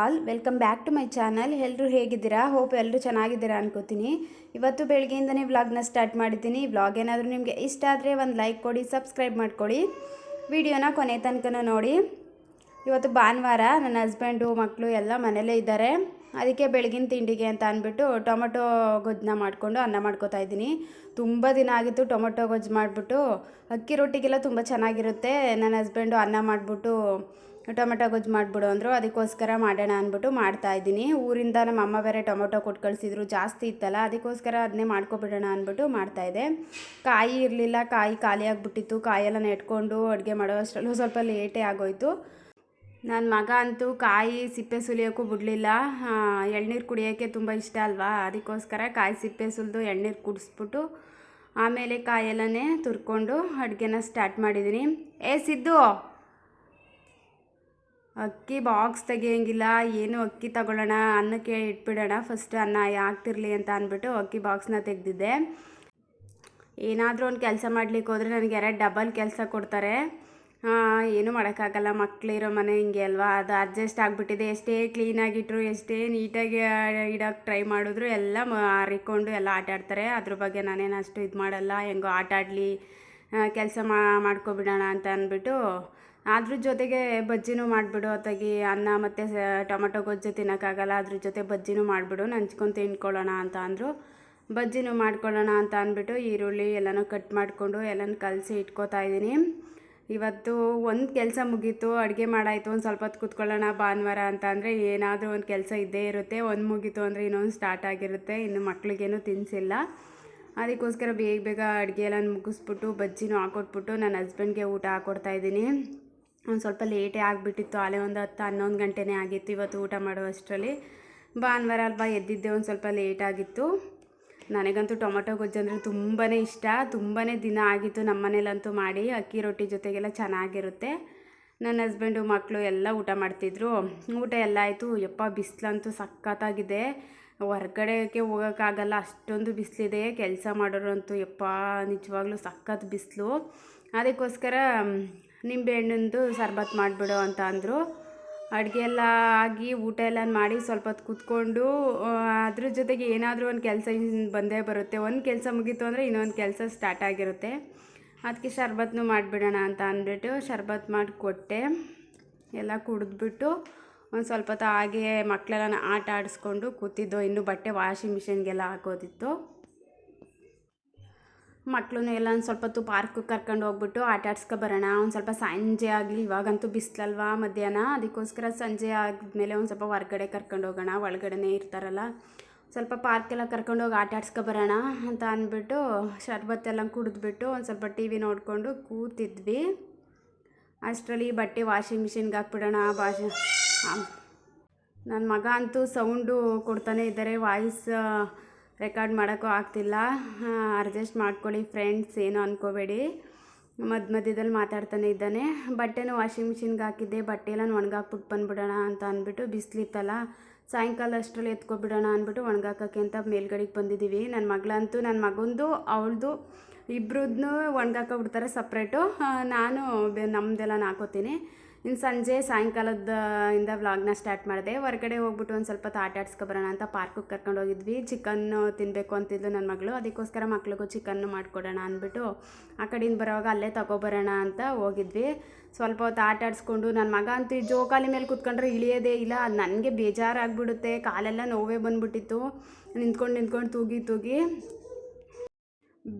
All welcome back to my channel. ಎಲ್ಲರೂ ಹೇಗಿದ್ದೀರಾ? Hope ಎಲ್ಲರೂ ಚೆನ್ನಾಗಿದ್ದೀರಾ ಅನ್ಕೋತೀನಿ. ಇವತ್ತು ಬೆಳಗ್ಗೆಯಿಂದನೇ ವ್ಲಾಗ್ನ ಸ್ಟಾರ್ಟ್ ಮಾಡಿದ್ದೀನಿ. ವ್ಲಾಗ್ ಏನಾದರೂ ನಿಮಗೆ ಇಷ್ಟ ಆದರೆ ಒಂದು ಲೈಕ್ ಕೊಡಿ, ಸಬ್ಸ್ಕ್ರೈಬ್ ಮಾಡ್ಕೊಳ್ಳಿ ವಿಡಿಯೋನ ಕೊನೆ ತನಕ ನೋಡಿ. ಇವತ್ತು ಭಾನುವಾರ ನನ್ನ ಹಸ್ಬೆಂಡು ಮಕ್ಕಳು ಎಲ್ಲ ಮನೇಲೇ ಇದ್ದಾರೆ. ಅದಕ್ಕೆ ಬೆಳಗಿನ ತಿಂಡಿಗೆ ಅಂತ ಅಂದ್ಬಿಟ್ಟು ಟೊಮೊಟೊ ಗೊಜ್ಜನ್ನ ಮಾಡಿಕೊಂಡು ಅನ್ನ ಮಾಡ್ಕೋತಾ ಇದ್ದೀನಿ. ತುಂಬ ದಿನ ಆಗಿತ್ತು ಟೊಮೊಟೊ ಗೊಜ್ಜು ಮಾಡಿಬಿಟ್ಟು. ಅಕ್ಕಿ ರೊಟ್ಟಿಗೆಲ್ಲ ತುಂಬ ಚೆನ್ನಾಗಿರುತ್ತೆ. ನನ್ನ ಹಸ್ಬೆಂಡು ಅನ್ನ ಮಾಡಿಬಿಟ್ಟು ಟೊಮೆಟೊ ಗೊಜ್ಜು ಮಾಡಿಬಿಡು ಅಂದರು, ಅದಕ್ಕೋಸ್ಕರ ಮಾಡೋಣ ಅಂದ್ಬಿಟ್ಟು ಮಾಡ್ತಾ ಇದ್ದೀನಿ. ಊರಿಂದ ನಮ್ಮ ಅಮ್ಮ ಬೇರೆ ಟೊಮೊಟೊ ಕೊಟ್ಟು ಕಳಿಸಿದ್ರು, ಜಾಸ್ತಿ ಇತ್ತಲ್ಲ, ಅದಕ್ಕೋಸ್ಕರ ಅದನ್ನೇ ಮಾಡ್ಕೊಬಿಡೋಣ ಅಂದ್ಬಿಟ್ಟು ಮಾಡ್ತಾಯಿದ್ದೆ ಕಾಯಿ ಇರಲಿಲ್ಲ, ಕಾಯಿ ಖಾಲಿ ಆಗಿಬಿಟ್ಟಿತ್ತು. ಕಾಯೆಲ್ಲ ನೆಟ್ಕೊಂಡು ಅಡುಗೆ ಮಾಡೋ ಅಷ್ಟರಲ್ಲೂ ಸ್ವಲ್ಪ ಲೇಟೇ ಆಗೋಯ್ತು. ನನ್ನ ಮಗ ಅಂತೂ ಕಾಯಿ ಸಿಪ್ಪೆ ಸುಲಿಯೋಕ್ಕೂ ಬಿಡಲಿಲ್ಲ. ಎಳ್ನೀರು ಕುಡಿಯೋಕ್ಕೆ ತುಂಬ ಇಷ್ಟ ಅಲ್ವಾ? ಅದಕ್ಕೋಸ್ಕರ ಕಾಯಿ ಸಿಪ್ಪೆ ಸುಲಿದು ಎಳ್ನೀರು ಕುಡಿಸ್ಬಿಟ್ಟು ಆಮೇಲೆ ಕಾಯೆಲ್ಲನೇ ತುರ್ಕೊಂಡು ಅಡುಗೆನ ಸ್ಟಾರ್ಟ್ ಮಾಡಿದ್ದೀನಿ. ಏ, ಸಿದ್ದು! ಅಕ್ಕಿ ಬಾಕ್ಸ್ ತೆಗಿಯೋಂಗಿಲ್ಲ, ಏನು ಅಕ್ಕಿ ತಗೊಳ್ಳೋಣ ಅನ್ನಕ್ಕೆ ಇಟ್ಬಿಡೋಣ ಫಸ್ಟ್ ಅನ್ನ ಆಗ್ತಿರ್ಲಿ ಅಂತ ಅಂದ್ಬಿಟ್ಟು ಅಕ್ಕಿ ಬಾಕ್ಸ್ನ ತೆಗೆದಿದ್ದೆ. ಏನಾದರೂ ಒಂದು ಕೆಲಸ ಮಾಡಲಿಕ್ಕೆ ಹೋದರೆ ನನಗೆ ಎರಡು ಡಬಲ್ ಕೆಲಸ ಕೊಡ್ತಾರೆ. ಏನೂ ಮಾಡೋಕ್ಕಾಗಲ್ಲ ಮಕ್ಕಳಿರೋ ಮನೆ ಹಿಂಗೆ ಅಲ್ವಾ? ಅದು ಅಡ್ಜಸ್ಟ್ ಆಗಿಬಿಟ್ಟಿದೆ. ಎಷ್ಟೇ ಕ್ಲೀನಾಗಿಟ್ರು ಎಷ್ಟೇ ನೀಟಾಗಿ ಇಡೋಕ್ಕೆ ಟ್ರೈ ಮಾಡಿದ್ರು ಎಲ್ಲ ಹರಿಕೊಂಡು ಎಲ್ಲ ಆಟ ಆಡ್ತಾರೆ. ಅದ್ರ ಬಗ್ಗೆ ನಾನೇನು ಅಷ್ಟು ಇದು ಮಾಡಲ್ಲ. ಹೆಂಗೋ ಆಟ ಆಡಲಿ ಕೆಲಸ ಮಾಡ್ಕೊಬಿಡೋಣ ಅಂತ ಅಂದ್ಬಿಟ್ಟು ಅದ್ರ ಜೊತೆಗೆ ಬಜ್ಜಿನೂ ಮಾಡಿಬಿಡು, ಅತ್ತಾಗಿ ಅನ್ನ ಮತ್ತು ಟೊಮೊಟೊ ಗೊಜ್ಜು ತಿನ್ನೋಕ್ಕಾಗಲ್ಲ, ಅದ್ರ ಜೊತೆ ಬಜ್ಜಿನೂ ಮಾಡಿಬಿಡು ನಂಚ್ಕೊಂಡು ತಿನ್ಕೊಳ್ಳೋಣ ಅಂತ ಅಂದರು. ಬಜ್ಜಿನೂ ಮಾಡ್ಕೊಳ್ಳೋಣ ಅಂತ ಅಂದ್ಬಿಟ್ಟು ಈರುಳ್ಳಿ ಎಲ್ಲನೂ ಕಟ್ ಮಾಡಿಕೊಂಡು ಎಲ್ಲನೂ ಕಲಸಿ ಇಟ್ಕೋತಾ ಇದ್ದೀನಿ. ಇವತ್ತು ಒಂದು ಕೆಲಸ ಮುಗೀತು, ಅಡುಗೆ ಮಾಡಾಯಿತು, ಒಂದು ಸ್ವಲ್ಪ ಹೊತ್ತು ಕೂತ್ಕೊಳ್ಳೋಣ ಭಾನುವಾರ ಅಂತ ಅಂದರೆ ಏನಾದರೂ ಒಂದು ಕೆಲಸ ಇದ್ದೇ ಇರುತ್ತೆ. ಒಂದು ಮುಗೀತು ಅಂದರೆ ಇನ್ನೊಂದು ಸ್ಟಾರ್ಟ್ ಆಗಿರುತ್ತೆ, ಇನ್ನು ಮಕ್ಳಿಗೇನು ತಿನ್ನಿಸಿಲ್ಲ ಅದಕ್ಕೋಸ್ಕರ ಬೇಗ ಬೇಗ ಅಡುಗೆ ಎಲ್ಲ ಮುಗಿಸ್ಬಿಟ್ಟು, ಬಜ್ಜಿನೂ ಹಾಕೊಟ್ಬಿಟ್ಟು ನನ್ನ ಹಸ್ಬೆಂಡ್ಗೆ ಊಟ ಹಾಕೊಡ್ತಾ ಇದ್ದೀನಿ. ಒಂದು ಸ್ವಲ್ಪ ಲೇಟೇ ಆಗಿಬಿಟ್ಟಿತ್ತು ಅಲ್ಲೇ ಒಂದು ಹತ್ತು, ಹನ್ನೊಂದು ಗಂಟೆನೇ ಆಗಿತ್ತು ಇವತ್ತು ಊಟ ಮಾಡುವಷ್ಟರಲ್ಲಿ. ಭಾನುವಾರ ಅಲ್ವಾ ಎದ್ದಿದ್ದೆ, ಒಂದು ಸ್ವಲ್ಪ ಲೇಟ್ ಆಗಿತ್ತು. ನನಗಂತೂ ಟೊಮೊಟೊ ಗೊಜ್ಜು ಅಂದರೆ ತುಂಬಾ ಇಷ್ಟ ತುಂಬಾ ದಿನ ಆಗಿತ್ತು ನಮ್ಮ ಮನೇಲಂತೂ ಮಾಡಿ, ಅಕ್ಕಿ ರೊಟ್ಟಿ ಜೊತೆಗೆಲ್ಲ ಚೆನ್ನಾಗಿರುತ್ತೆ. ನನ್ನ ಹಸ್ಬೆಂಡು, ಮಕ್ಕಳು ಎಲ್ಲ ಊಟ ಮಾಡ್ತಿದ್ರು. ಊಟ ಎಲ್ಲ ಆಯಿತು, ಯಪ್ಪ ಬಿಸಿಲಂತೂ ಸಖತ್ತಾಗಿದೆ. ಹೊರ್ಗಡೆಗೆ ಹೋಗೋಕ್ಕಾಗಲ್ಲ, ಅಷ್ಟೊಂದು ಬಿಸಿಲಿದೆ, ಕೆಲಸ ಮಾಡೋರಂತೂ ಯಪ್ಪ ನಿಜವಾಗ್ಲೂ ಸಖತ್ ಬಿಸಿಲು. ಅದಕ್ಕೋಸ್ಕರ ನಿಂಬೆಹಣ್ಣಿಂದು ಶರ್ಬತ್ ಮಾಡಿಬಿಡು ಅಂತ ಅಂದರು. ಅಡುಗೆ ಎಲ್ಲ ಆಗಿ ಊಟ ಎಲ್ಲ ಮಾಡಿ ಸ್ವಲ್ಪ ಹೊತ್ತು ಕೂತ್ಕೊಂಡು ಅದ್ರ ಜೊತೆಗೆ ಏನಾದರೂ ಒಂದು ಕೆಲಸ ಬಂದೇ ಬರುತ್ತೆ. ಒಂದು ಕೆಲಸ ಮುಗೀತು ಅಂದರೆ ಇನ್ನೊಂದು ಕೆಲಸ ಸ್ಟಾರ್ಟ್ ಆಗಿರುತ್ತೆ. ಅದಕ್ಕೆ ಶರ್ಬತ್ನು ಮಾಡಿಬಿಡೋಣ ಅಂತ ಅಂದ್ಬಿಟ್ಟು ಶರ್ಬತ್ ಮಾಡಿ ಕೊಟ್ಟೆ ಎಲ್ಲ ಕುಡಿದ್ಬಿಟ್ಟು ಒಂದು ಸ್ವಲ್ಪ ಹೊತ್ತು ಹಾಗೆ ಮಕ್ಕಳೆಲ್ಲ ಆಟ ಆಡಿಸ್ಕೊಂಡು ಕೂತಿದ್ದೋ. ಇನ್ನೂ ಬಟ್ಟೆ ವಾಷಿಂಗ್ ಮಿಷಿನ್ಗೆಲ್ಲ ಹಾಕೋದಿತ್ತು. ಮಕ್ಕಳನ್ನ ಎಲ್ಲ ಒಂದು ಸ್ವಲ್ಪ ಹೊತ್ತು ಪಾರ್ಕ್ ಕರ್ಕೊಂಡು ಹೋಗ್ಬಿಟ್ಟು ಆಟ ಆಡ್ಸ್ಕೊ ಬರೋಣ. ಒಂದು ಸ್ವಲ್ಪ ಸಂಜೆ ಆಗಲಿ, ಇವಾಗಂತೂ ಬಿಸಿಲಲ್ವಾ ಮಧ್ಯಾಹ್ನ? ಅದಕ್ಕೋಸ್ಕರ ಸಂಜೆ ಆದಮೇಲೆ ಒಂದು ಸ್ವಲ್ಪ ಹೊರ್ಗಡೆ ಕರ್ಕೊಂಡು ಹೋಗೋಣ. ಒಳಗಡೆನೇ ಇರ್ತಾರಲ್ಲ. ಸ್ವಲ್ಪ ಪಾರ್ಕೆಲ್ಲ ಕರ್ಕೊಂಡೋಗಿ ಆಟ ಆಡ್ಸ್ಕೊ ಬರೋಣ ಅಂತ ಅಂದ್ಬಿಟ್ಟು ಶರ್ಬತ್ತೆಲ್ಲ ಕುಡಿದ್ಬಿಟ್ಟು ಒಂದು ಸ್ವಲ್ಪ ಟಿ ವಿ ನೋಡಿಕೊಂಡು ಕೂತಿದ್ವಿ. ಅಷ್ಟರಲ್ಲಿ ಬಟ್ಟೆ ವಾಷಿಂಗ್ ಮಿಷಿನ್ಗೆ ಹಾಕ್ಬಿಡೋಣ ಭಾಷೆ. ನನ್ನ ಮಗ ಅಂತೂ ಸೌಂಡು ಕೊಡ್ತಾನೆ ಇದ್ದಾರೆ. ವಾಯ್ಸ್ ರೆಕಾರ್ಡ್ ಮಾಡೋಕ್ಕೂ ಆಗ್ತಿಲ್ಲ. ಅಡ್ಜಸ್ಟ್ ಮಾಡ್ಕೊಳ್ಳಿ ಫ್ರೆಂಡ್ಸ್, ಏನು ಅಂದ್ಕೋಬೇಡಿ ಮಧ್ಯ ಮಧ್ಯದಲ್ಲಿ ಮಾತಾಡ್ತಾನೆ ಇದ್ದಾನೆ. ಬಟ್ಟೆನೂ ವಾಷಿಂಗ್ ಮಿಷಿನ್ಗೆ ಹಾಕಿದ್ದೆ. ಬಟ್ಟೆ ಎಲ್ಲ ಒಣಗಾಕ್ಬಿಟ್ಟು ಬಂದ್ಬಿಡೋಣ ಅಂತ ಅಂದ್ಬಿಟ್ಟು ಬಿಸಿಲಿತ್ತಲ್ಲ. ಸಾಯಂಕಾಲ ಅಷ್ಟರಲ್ಲಿ ಎತ್ಕೊಬಿಡೋಣ ಅಂದ್ಬಿಟ್ಟು ಒಣಗಾಕೋಕ್ಕೆ ಅಂತ ಮೇಲ್ಗಡೆಗೆ ಬಂದಿದ್ದೀವಿ. ನನ್ನ ಮಗಳಂತೂ, ನನ್ನ ಮಗಂದು, ಅವಳದು ಇಬ್ಬರದ್ದು ಒಣಗಾಕೊಬಿಡ್ತಾರೆ ಸಪ್ರೇಟು. ನಾನು ನಮ್ಮದೆಲ್ಲ ಹಾಕೋತೀನಿ ಇನ್ನು ಸಂಜೆ ಸಾಯಂಕಾಲದ ಇಂದ ವ್ಲಾಗ್ನ ಸ್ಟಾರ್ಟ್ ಮಾಡಿದೆ. ಹೊರಗಡೆ ಹೋಗ್ಬಿಟ್ಟು ಒಂದು ಸ್ವಲ್ಪ ತಾಟ ಆಡ್ಸ್ಕೊಬರೋಣ ಅಂತ ಪಾರ್ಕಿಗೆ ಕರ್ಕೊಂಡು ಹೋಗಿದ್ವಿ. ಚಿಕನ್ನು ತಿನ್ನಬೇಕು ಅಂತಿದ್ಲು ನನ್ನ ಮಗಳು. ಅದಕ್ಕೋಸ್ಕರ ಮಕ್ಳಿಗೂ ಚಿಕನ್ನು ಮಾಡಿಕೊಡೋಣ ಅಂದ್ಬಿಟ್ಟು ಆ ಕಡೆಯಿಂದ ಬರೋವಾಗ ಅಲ್ಲೇ ತಗೊಬರೋಣ ಅಂತ ಹೋಗಿದ್ವಿ. ಸ್ವಲ್ಪ ಹೊತ್ತು ಆಟ ಆಡಿಸ್ಕೊಂಡು ನನ್ನ ಮಗ ಅಂತೂ ಜೋಕಾಲಿ ಮೇಲೆ ಕೂತ್ಕೊಂಡ್ರೆ ಇಳಿಯೋದೇ ಇಲ್ಲ. ಅದು ನನಗೆ ಬೇಜಾರಾಗ್ಬಿಡುತ್ತೆ. ಕಾಲೆಲ್ಲ ನೋವೇ ಬಂದ್ಬಿಟ್ಟಿತ್ತು. ನಿಂತ್ಕೊಂಡು ನಿಂತ್ಕೊಂಡು ತೂಗಿ ತೂಗಿ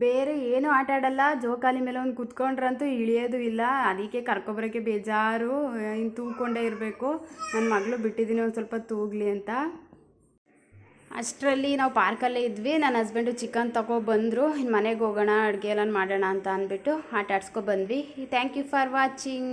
ಬೇರೆ ಏನೂ ಆಟ ಆಡಲ್ಲ. ಜೋಕಾಲಿ ಮೇಲೆ ಒಂದು ಕುತ್ಕೊಂಡ್ರಂತೂ ಇಳಿಯೋದು ಇಲ್ಲ. ಅದಕ್ಕೆ ಕರ್ಕೊಬರೋಕ್ಕೆ ಬೇಜಾರು ಇನ್ನು ತೂಕೊಂಡೇ ಇರಬೇಕು. ನನ್ನ ಮಗಳು ಬಿಟ್ಟಿದ್ದೀನಿ ಒಂದು ಸ್ವಲ್ಪ ತೂಗಲಿ ಅಂತ. ಅಷ್ಟರಲ್ಲಿ ನಾವು ಪಾರ್ಕಲ್ಲೇ ಇದ್ವಿ. ನನ್ನ ಹಸ್ಬೆಂಡು ಚಿಕನ್ ಬಂದರು. ಇನ್ನು ಮನೆಗೆ ಹೋಗೋಣ, ಅಡುಗೆ ಎಲ್ಲ ಮಾಡೋಣ ಅಂತ ಅಂದ್ಬಿಟ್ಟು ಆಟ ಆಡ್ಸ್ಕೊಬಂದ್ವಿ ಥ್ಯಾಂಕ್ ಯು ಫಾರ್ ವಾಚಿಂಗ್